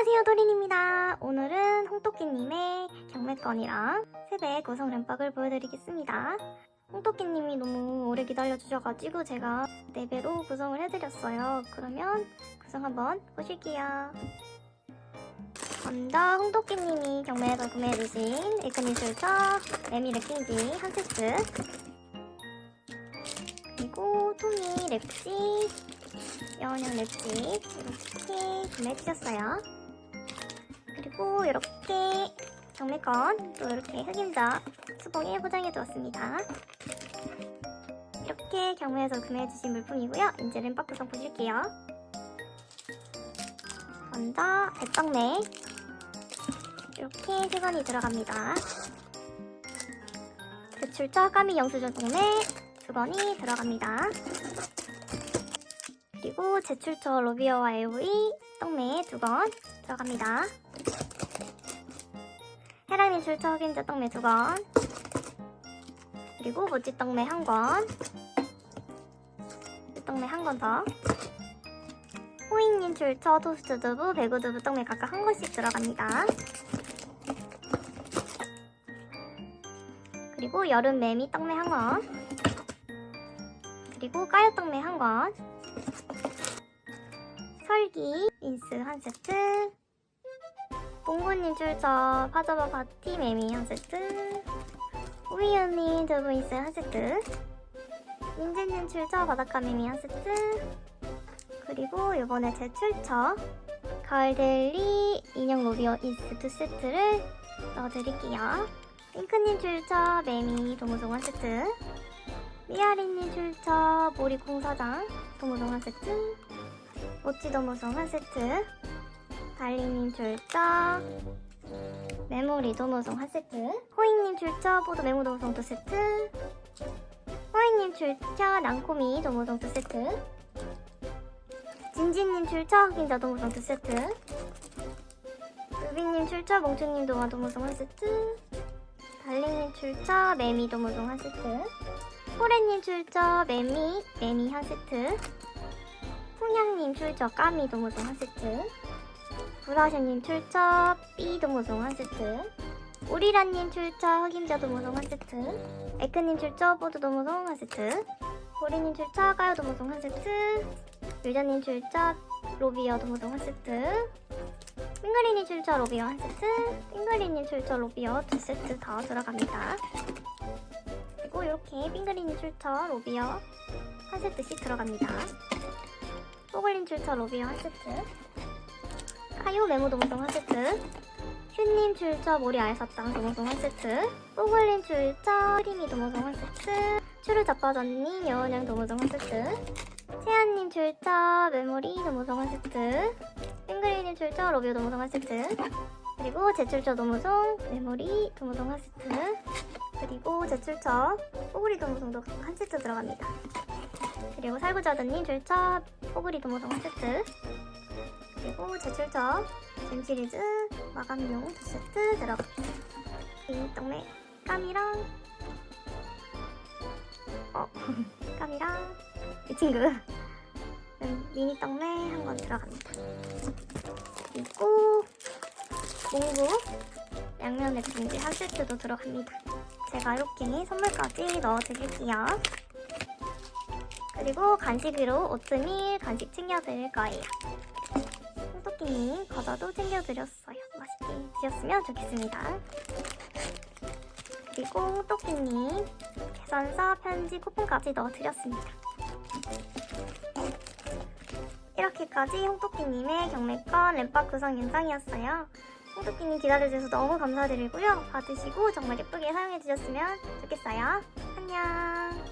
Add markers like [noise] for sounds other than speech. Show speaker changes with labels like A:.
A: 안녕하세요 도린입니다. 오늘은 홍토끼님의 경매건이랑 세배 구성 램박을 보여드리겠습니다. 홍토끼님이 너무 오래 기다려주셔가지고 제가 4배로 구성을 해드렸어요. 그러면 구성 한번 보실게요. 먼저 홍토끼님이 경매에서 구매해주신 에크니 술처 레미 랩핑지 한 세트 그리고 토미 랩지 여원형 랩지 이렇게 구매해주셨어요. 그리고 이렇게 경매건 또 이렇게 흑임자 수봉에 포장해 두었습니다. 이렇게 경매에서 구매해 주신 물품이고요. 이제 램박 구성 보실게요. 먼저 백방매 이렇게 세 건이 들어갑니다. 대출자 까미 영수증 동매 두 건이 들어갑니다. 그리고 제출처 로비어와 AOE 떡메 두건 들어갑니다. 해랑님 출처 확인자 떡메 두 건. 그리고 모찌 떡메 한 건. 떡메 한건 더. 호잉님 출처 토스트 두부, 배구 두부 떡메 각각 한 건씩 들어갑니다. 그리고 여름 매미 떡메 한 건. 그리고 까요 떡메 한 건. 설기 인스 한 세트 봉구님 출처 파자마 파티 매미 한 세트 우이언님 두부 인스 한 세트 민재님 출처 바닷가 매미 한 세트 그리고 이번에 제 출처 가을델리 인형 로비어 인스 두 세트를 넣어드릴게요. 핑크님 출처 매미 한 세트 미아리님 출처 모리 공사장 한 세트 모찌 한 세트 달리님 출처 메모리 도무송 한 세트. 호잉님 출처 보드 메모 도무송 두 세트. 호잉님 출처 낭코미 도무송 두 세트. 진진님 출처 확인자 도무송 두 세트. 루비님 출처 몽춘님 도마 도무송 한 세트. 달리님 출처 매미 도무송 한 세트. 호레님 출처 매미 매미 한 세트. 풍향님 출처 까미 동호송 한 세트 구라샤님 출처 삐 동호송 한 세트. 오리라님 출처 흑임자 동호송 한 세트. 에크님 출처 보드 동호송 한 세트. 보리님 출처 까요 동호송 한 세트. 유자님 출처 로비어 동호송 한 세트. 빙그리님 출처 로비어 한 세트. 빙그리님 출처 로비어 두 세트 더 들어갑니다. 그리고 이렇게 빙그리님 출처 로비어 한 세트씩 들어갑니다. 뽀글린 출처 로비어 한 세트 카요 메모 동동 한 세트. 슈님 출처 모리 알사탕 동동 한 세트. 뽀글린 출처 크리미 동동 한 세트. 추르 자빠졌님 여원양 동동 한 세트. 채연님 출처 메모리 동동 한 세트. 땡그리님 출처 로비오 동동 한 세트. 그리고 제 출처 도무송 메모리 도무송 한 세트. 그리고 제 출처 뽀글이 도무송도 한 세트 들어갑니다. 그리고 살구자드님 출처 뽀글이 도모동 한 세트 그리고 제출처 잼 시리즈 마감용 두 세트 들어갑니다. 이 떡메 까미랑. 어 [laughs] 까미랑. 이 친구. 음, 미니 떡메 한건 들어갑니다. 그리고 몽구 양면 랩핑지 한 세트도 들어갑니다. 제가 이렇게 선물까지 넣어드릴게요. 그리고 간식으로 오트밀 간식 챙겨드릴 거예요. 홍토끼님 과자도 챙겨드렸어요. 맛있게 드셨으면 좋겠습니다. 그리고 홍토끼님 계산서, 편지, 쿠폰까지 넣어드렸습니다. 이렇게까지 홍토끼님의 경매권 램박 구성 영상이었어요. 홍토끼님 기다려주셔서 너무 감사드리고요. 받으시고 정말 예쁘게 사용해주셨으면 좋겠어요. 안녕.